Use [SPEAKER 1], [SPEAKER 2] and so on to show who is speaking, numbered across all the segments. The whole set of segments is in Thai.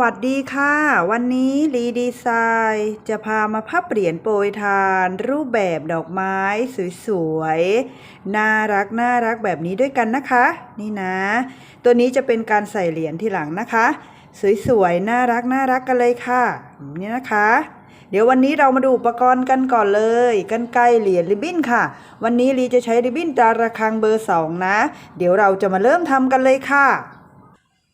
[SPEAKER 1] วัสดีค่ะ วันนี้ลีดีไซน์จะพามาพับเหรียญโปรยทาน รูปแบบดอกไม้สวยๆ น่ารักน่ารักแบบนี้ด้วยกันนะคะ นี่นะ ตัวนี้จะเป็นการใส่เหรียญที่หลังนะคะ สวยๆ น่ารักน่ารักกันเลยค่ะ นี่นะคะ เดี๋ยววันนี้เรามาดูอุปกรณ์กันก่อนเลยกันไกลเหรียญริบบิ้นค่ะ วันนี้ลีจะใช้ริบบิ้นตาระคังเบอร์สองนะ เดี๋ยวเราจะมาเริ่มทำกันเลยค่ะ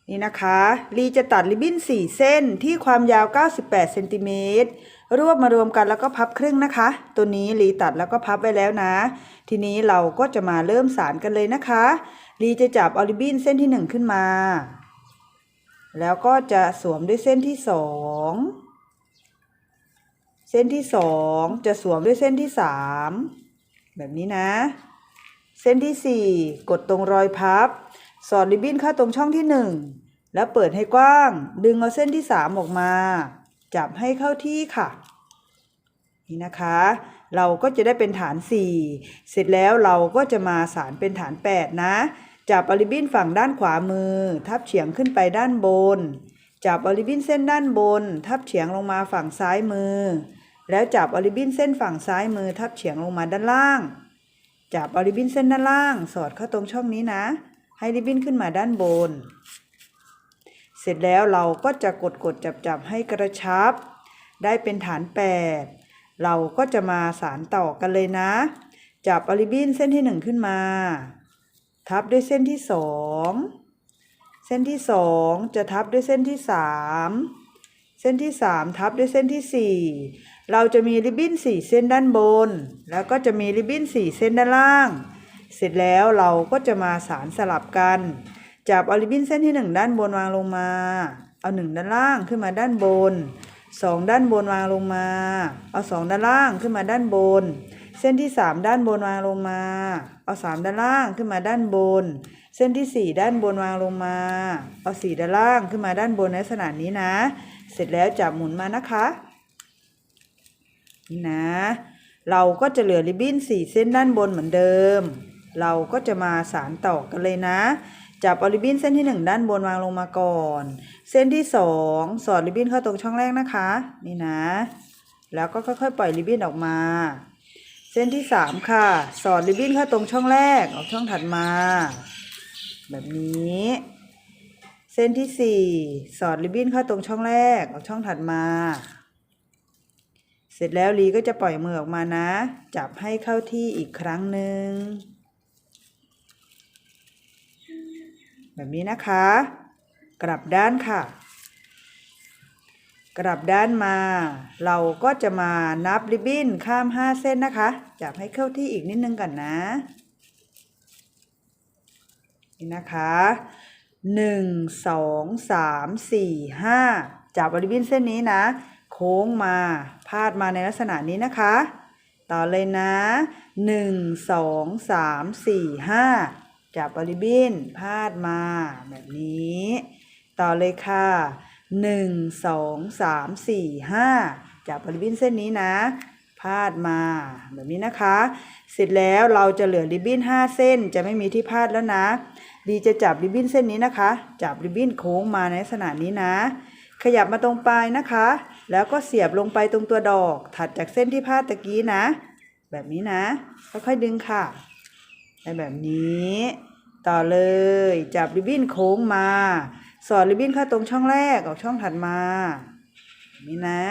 [SPEAKER 1] นี่นะคะลีจะตัดริบบิ้น 4 เส้นที่ความยาว 98เซนติเมตรรวบมารวมกันแล้วก็พับครึ่งนะคะ ตัวนี้ลีตัดแล้วก็พับไว้แล้วนะ ทีนี้เราก็จะมาเริ่มสารกันเลยนะคะลีจะจับเอริบบิ้นเส้นที่ 1 ขึ้นมา แล้วก็จะสวมด้วยเส้นที่ 2 เส้นที่ 2 จะสวมด้วยเส้นที่ 3 แบบนี้นะ เส้นที่ 4 กดตรงรอยพับ สอดริบบิ้นเข้าตรงช่องที่ 1 แล้วเปิดให้กว้าง ดึงเอาเส้นที่ 3 ออกมา จับให้เข้าที่ค่ะ นี่นะคะ เราก็จะได้เป็นฐาน 4 เสร็จแล้วเราก็จะมาสารเป็นฐาน 8 นะ จับอาริบิ้นฝั่งด้านขวามือ ทับเฉียงขึ้นไปด้านบน จับอาริบิ้นเส้นด้านบน ทับเฉียงลงมาฝั่งซ้ายมือ แล้วจับอาริบิ้นเส้นฝั่งซ้ายมือ ทับเฉียงลงมาด้านล่าง จับอาริบบิ้นเส้นด้านล่าง สอดเข้าตรงช่องนี้นะ ให้ริบบิ้นขึ้นมาด้านบน เสร็จแล้วเราก็จะกดกดจับจับให้กระชับ ได้เป็นฐาน 8 เราก็จะมาสารต่อกันเลยนะ จับอาริบบิ้นเส้นที่ 1 ขึ้นมา ทับด้วยเส้นที่ 2 เส้นที่ 2 จะทับด้วยเส้นที่ 3เส้นที่ 3 ทับด้วยเส้นที่ 4 เราจะมีริบบิ้น 4 เส้นด้านบน แล้วก็จะมีริบบิ้น 4 เส้นด้านล่าง เสร็จแล้วเราก็จะมาสารสลับกัน จับอาริบินเส้นที่ 1 ด้านบนวางลงมา เอา 1 ด้านล่างขึ้นมาด้านบน 2 ด้านบนวางลงมา เอา 2 ด้านล่างขึ้นมาด้านบน เส้นที่ 3 ด้านบนวางลงมา เอา 3 ด้านล่างขึ้นมาด้านบน เส้นที่ 4 ด้านบนวางลงมา เอา 4 ด้านล่างขึ้นมาด้านบนในลักษณะนี้นะ เสร็จแล้วจับหมุนมานะคะนี่นะ เราก็จะเหลือริบบิ้น4เส้นด้านบนเหมือนเดิม เราก็จะมาสารต่อกันเลยนะ จับอาริบินเส้นที่ 1 ด้านบนวางลงมาก่อน เส้นที่ 2 สอดริบบิ้นเข้าตรงช่องแรกนะคะ นี่นะ แล้วก็ค่อยๆ ปล่อยริบบิ้นออกมา เส้นที่ 3 ค่ะ สอดริบบิ้นเข้าตรงช่องแรกออกช่องถัดมา แบบนี้ เส้นที่ 4 สอดริบบิ้นเข้าตรงช่องแรกออกช่องถัดมาเสร็จแล้วลีก็จะปล่อยมือออกมานะ จับให้เข้าที่อีกครั้งหนึ่ง แบบนี้นะคะ กลับด้านค่ะ กลับด้านมา เราก็จะมานับริบบิ้นข้าม 5 เส้นนะคะ จับให้เข้าที่อีกนิดนึงก่อนนะนี่นะคะหนึ่งสองสามสี่ห้าจับริบบิ้นเส้นนี้นะ โค้งมาพาดมาในลักษณะนี้นะคะ ต่อเลยนะหนึ่งสองสามสี่ห้า จับบริบินพาดมาแบบนี้ ต่อเลยค่ะหนึ่งสองสามสี่ห้าจับบริบินเส้นนี้นะพาดมาแบบนี้นะคะ เสร็จแล้วเราจะเหลือริบบิ้นห้าเส้นจะไม่มีที่พาดแล้วนะ ดีจะจับริบบิ้นเส้นนี้นะคะ จับริบบิ้นโค้งมาในลักษณะนี้นะ ขยับมาตรงปลายนะคะ แล้วก็เสียบลงไปตรงตัวดอก ถัดจากเส้นที่พาดตะกี้นะ แบบนี้นะค่อยๆดึงค่ะ ได้แบบนี้ ต่อเลยจับริบบิ้นโค้งมา สอดริบบิ้นเข้าตรงช่องแรกออกช่องถัดมาแบบนี้นะ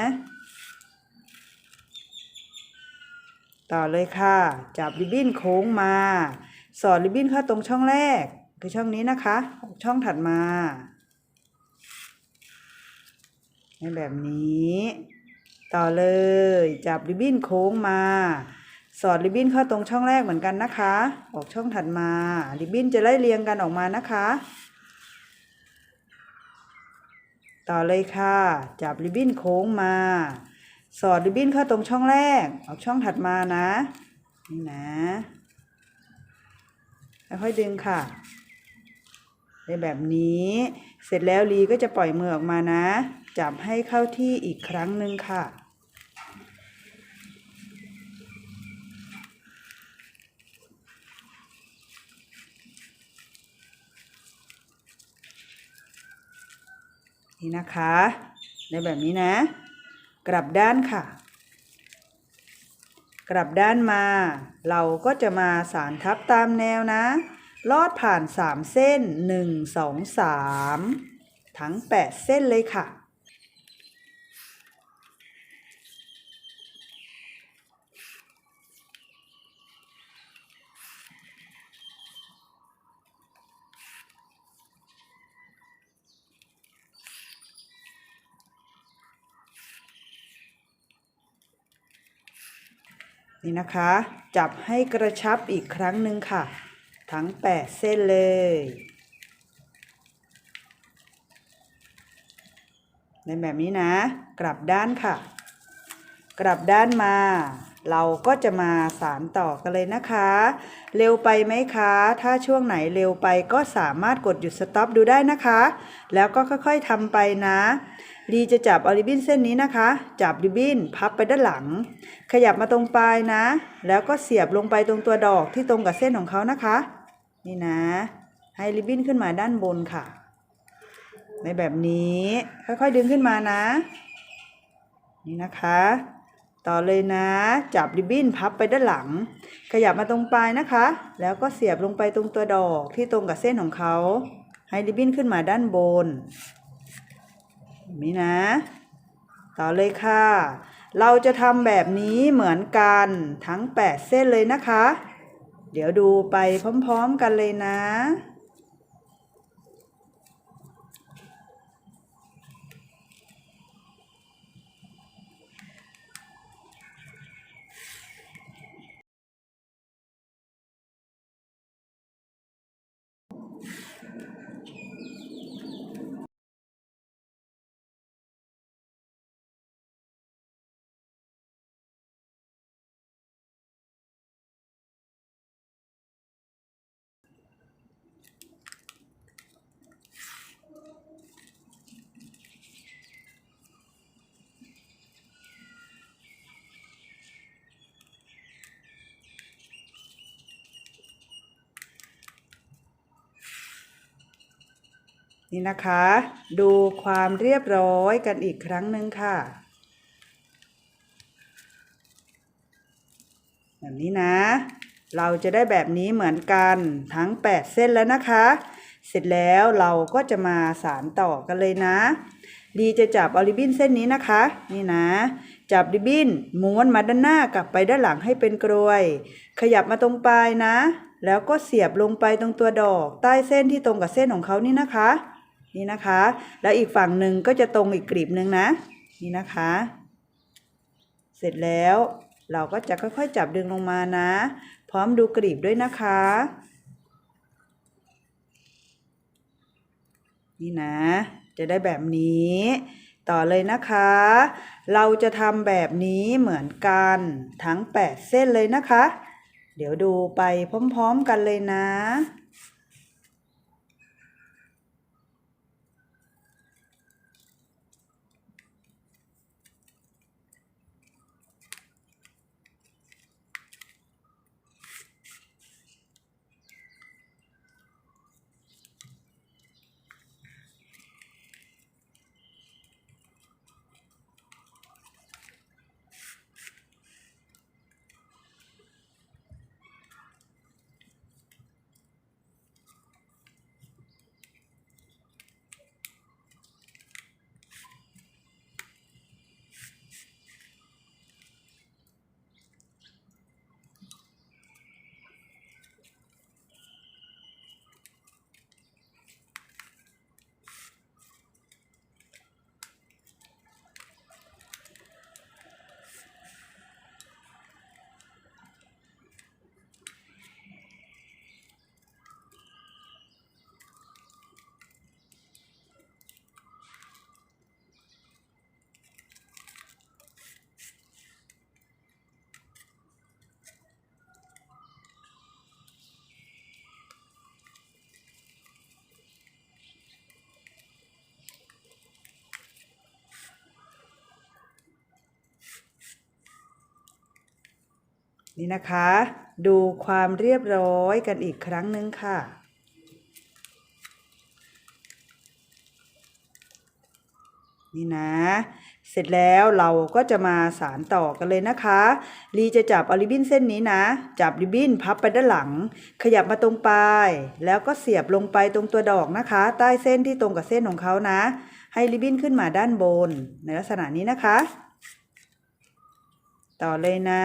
[SPEAKER 1] ต่อเลยค่ะ จับริบบิ้นโค้งมา สอดริบบิ้นเข้าตรงช่องแรกคือช่องนี้นะคะออกช่องถัดมาให้แบบนี้ ต่อเลย จับริบบิ้นโค้งมา สอดริบบิ้นเข้าตรงช่องแรกเหมือนกันนะคะ ออกช่องถัดมาริบบิ้นจะไล่เรียงกันออกมานะคะ ต่อเลยค่ะ จับริบบิ้นโค้งมา สอดริบบิ้นเข้าตรงช่องแรก ออกช่องถัดมานะนี่นะค่อยดึงค่ะได้แบบนี้ เสร็จแล้วลีก็จะปล่อยมือออกมานะ จับให้เข้าที่อีกครั้งหนึ่งค่ะ นี่นะคะในแบบนี้นะ กลับด้านค่ะ กลับด้านมา เราก็จะมาสารทับตามแนวนะ ลอดผ่าน 3 เส้น 1 2 3 ทั้ง 8 เส้นเลยค่ะ นี่นะคะ จับให้กระชับอีกครั้งหนึ่งค่ะ ทั้ง 8 เส้นเลย ในแบบนี้นะ กลับด้านค่ะ กลับด้านมา เราก็จะมาสารต่อกันเลยนะคะ เร็วไปไหมคะ ถ้าช่วงไหนเร็วไปก็สามารถกดหยุดสต็อปดูได้นะคะ แล้วก็ค่อยๆทำไปนะ ลีจะจับออริบินเส้นนี้นะคะ จับริบบิ้นพับไปด้านหลัง ขยับมาตรงปลายนะ แล้วก็เสียบลงไปตรงตัวดอกที่ตรงกับเส้นของเขานะคะ นี่นะ ให้ริบบิ้นขึ้นมาด้านบนค่ะ ในแบบนี้ค่อยๆดึงขึ้นมานะ นี่นะคะ ต่อเลยนะ จับริบบิ้นพับไปด้านหลัง ขยับมาตรงปลายนะคะ แล้วก็เสียบลงไปตรงตัวดอกที่ตรงกับเส้นของเขา ให้ริบบิ้นขึ้นมาด้านบน แบบนี้นะ ต่อเลยค่ะ เราจะทำแบบนี้เหมือนกันทั้ง 8 เส้นเลยนะคะ เดี๋ยวดูไปพร้อมๆกันเลยนะ นี่นะคะ ดูความเรียบร้อยกันอีกครั้งหนึ่งค่ะ แบบนี้นะ เราจะได้แบบนี้เหมือนกันทั้ง 8 เส้นแล้วนะคะ เสร็จแล้วเราก็จะมาสารต่อกันเลยนะ ดีจะจับออริบินเส้นนี้นะคะ นี่นะ จับริบบินม้วนมาด้านหน้ากลับไปด้านหลังให้เป็นกรวย ขยับมาตรงปลายนะแล้วก็เสียบลงไปตรงตัวดอก ใต้เส้นที่ตรงกับเส้นของเขานี่นะคะ นี่นะคะ แล้วอีกฝั่งหนึ่งก็จะตรงอีกกลีบหนึ่งนะ นี่นะคะ เสร็จแล้วเราก็จะค่อยๆ จับดึงลงมานะ พร้อมดูกลีบด้วยนะคะ นี่นะ จะได้แบบนี้ ต่อเลยนะคะ เราจะทำแบบนี้เหมือนกันทั้ง 8 เส้นเลยนะคะ เดี๋ยวดูไปพร้อมๆกันเลยนะ นี่นะคะ ดูความเรียบร้อยกันอีกครั้งหนึ่งค่ะ นี่นะ เสร็จแล้วเราก็จะมาสารต่อกันเลยนะคะ ลีจะจับเอาริบบิ้นเส้นนี้นะ จับริบบิ้นพับไปด้านหลัง ขยับมาตรงปลาย แล้วก็เสียบลงไปตรงตัวดอกนะคะ ใต้เส้นที่ตรงกับเส้นของเขานะ ให้ริบบิ้นขึ้นมาด้านบน ในลักษณะนี้นะคะ ต่อเลยนะ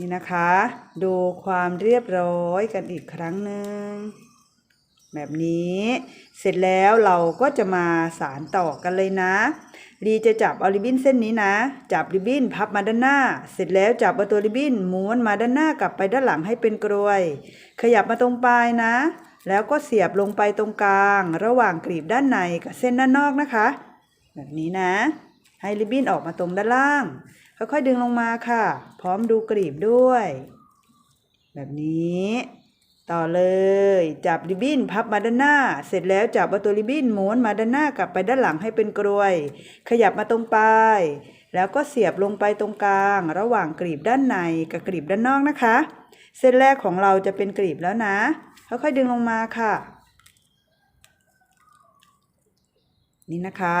[SPEAKER 1] นี่นะคะ ดูความเรียบร้อยกันอีกครั้งหนึ่งแบบนี้ เสร็จแล้วเราก็จะมาสารต่อกันเลยนะลีจะจับเอาริบบิ้นเส้นนี้นะ จับริบบิ้นพับมาด้านหน้า เสร็จแล้วจับเอาตัวริบบิ้นม้วนมาด้านหน้ากลับไปด้านหลังให้เป็นกรวย ขยับมาตรงปลายนะ แล้วก็เสียบลงไปตรงกลาง ระหว่างกลีบด้านในกับเส้นด้านนอกนะคะ แบบนี้นะ ให้ริบบิ้นออกมาตรงด้านล่าง ค่อยๆดึงลงมาค่ะ พร้อมดูกลีบด้วย แบบนี้ ต่อเลย จับริบบิ้นพับมาด้านหน้า เสร็จแล้วจับเอาตัวริบบิ้นม้วนมาด้านหน้ากลับไปด้านหลังให้เป็นกรวย ขยับมาตรงปลายแล้วก็เสียบลงไปตรงกลาง ระหว่างกลีบด้านในกับกลีบด้านนอกนะคะ เส้นแรกของเราจะเป็นกลีบแล้วนะค่อยๆดึงลงมาค่ะ นี่นะคะ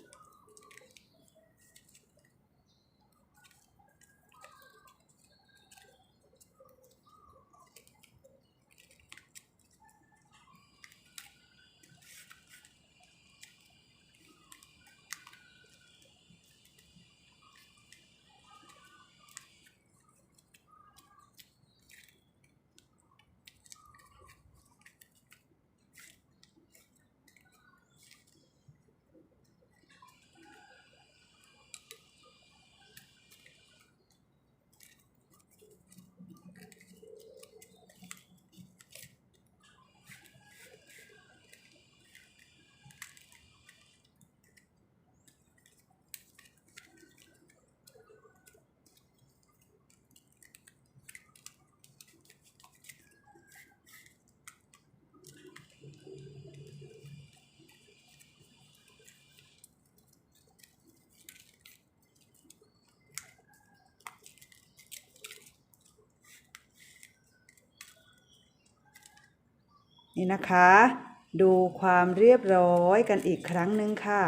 [SPEAKER 1] นี่นะคะ ดูความเรียบร้อยกันอีกครั้งหนึ่งค่ะ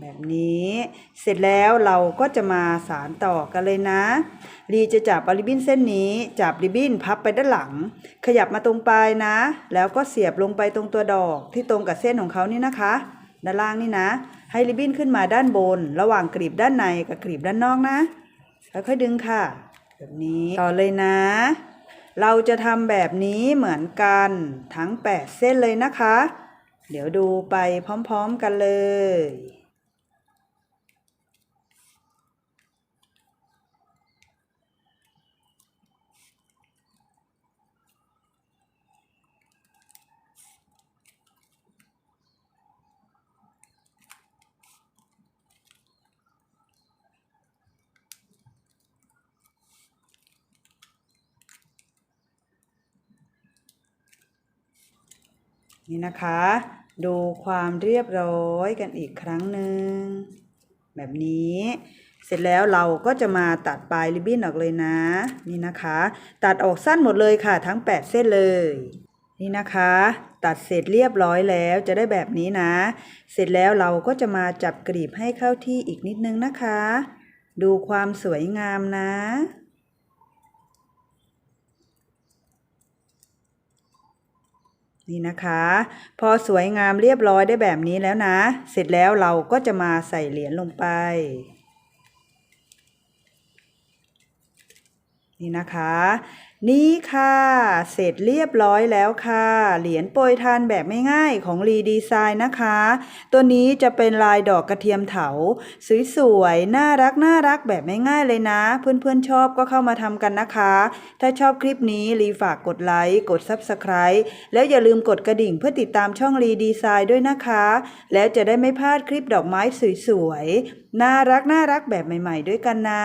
[SPEAKER 1] แบบนี้ เสร็จแล้วเราก็จะมาสารต่อกันเลยนะลีจะจับริบบิ้นเส้นนี้ จับริบบิ้นพับไปด้านหลัง ขยับมาตรงปลายนะ แล้วก็เสียบลงไปตรงตัวดอกที่ตรงกับเส้นของเขานี่นะคะ ด้านล่างนี่นะ ให้ริบบิ้นขึ้นมาด้านบน ระหว่างกลีบด้านในกับกลีบด้านนอกนะค่อยๆดึงค่ะ แบบนี้ต่อเลยนะ เราจะทำแบบนี้เหมือนกันทั้ง 8 เส้นเลยนะคะ เดี๋ยวดูไปพร้อมๆกันเลย นี่นะคะ ดูความเรียบร้อยกันอีกครั้งหนึ่งแบบนี้ เสร็จแล้วเราก็จะมาตัดปลายริบบิ้นออกเลยนะ นี่นะคะ ตัดออกสั้นหมดเลยค่ะทั้ง 8 เส้นเลย นี่นะคะ ตัดเสร็จเรียบร้อยแล้วจะได้แบบนี้นะ เสร็จแล้วเราก็จะมาจับกรีบให้เข้าที่อีกนิดนึงนะคะ ดูความสวยงามนะ นี่นะคะ พอสวยงามเรียบร้อยได้แบบนี้แล้วนะ เสร็จแล้วเราก็จะมาใส่เหรียญลงไป นี่นะคะ นี่ค่ะ เสร็จเรียบร้อยแล้วค่ะ เหรียญโปรยทานแบบไม่ง่ายของรีดีไซน์นะคะ ตัวนี้จะเป็นลายดอกกระเทียมเถา สวยๆ น่ารักน่ารักแบบไม่ง่ายเลยนะ เพื่อนๆชอบก็เข้ามาทำกันนะคะ ถ้าชอบคลิปนี้รีฝากกดไลค์กด Subscribe แล้วอย่าลืมกดกระดิ่งเพื่อติดตามช่องรีดีไซน์ด้วยนะคะ แล้วจะได้ไม่พลาดคลิปดอกไม้สวยๆ น่ารักน่ารักแบบใหม่ ๆ ด้วยกันนะ